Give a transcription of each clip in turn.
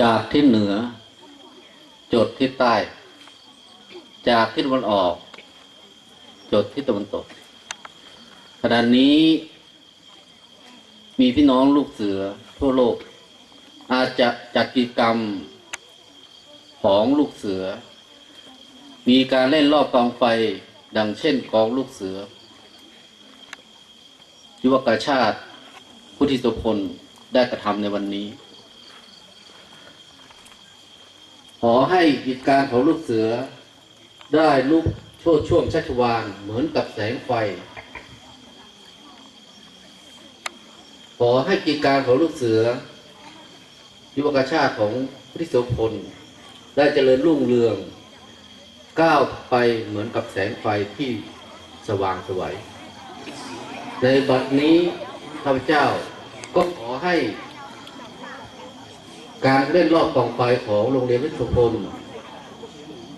จากทิศเหนือ จดทิศใต้ จากทิศตะวันออก จดทิศตะวันตกขณะนี้ มีพี่น้องลูกเสือทั่วโลก อาจจะจัดกิจกรรมของลูกเสือ มีการเล่นรอบกองไฟดังเช่นกองลูกเสือ ยุวกาชาติ พุทธิสุพลได้กระทำในวันนี้ ขอให้กิจการของลูกเสือ ได้ลุกโชดช่วงชัชวานเหมือนกับแสงไฟ ขอให้กิจการของลูกเสือ ยุวกชาติของพุทธิโสพลได้เจริญรุ่งเรือง ก้าวไปเหมือนกับแสงไฟที่สว่างสวยในบัดนี้ข้าพเจ้าก็ขอให้ การเล่นรอบกองไฟของโรงเรียนวิทยพล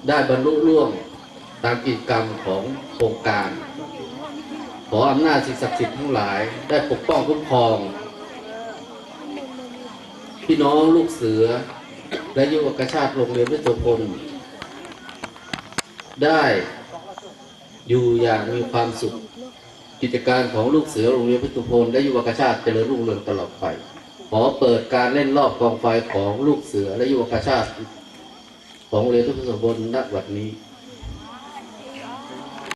ได้บรรลุล่วงตามกิจกรรมของโครงการ ขออำนาจสิ่งศักดิ์สิทธิ์ทั้งหลาย ได้ปกป้องคุ้มครอง พี่น้องลูกเสือ และยุวกชาติโรงเรียนวิทยพล ได้อยู่อย่างมีความสุข กิจการของลูกเสือโรงเรียนพิทุพลและยุวกชาติเจริญรุ่งเรืองตลอดไป ขอเปิดการเล่นรอบกองไฟของลูกเสือและยุวกชาติ ของโรงเรียนทุกสมบูรณ์ณบัดนี้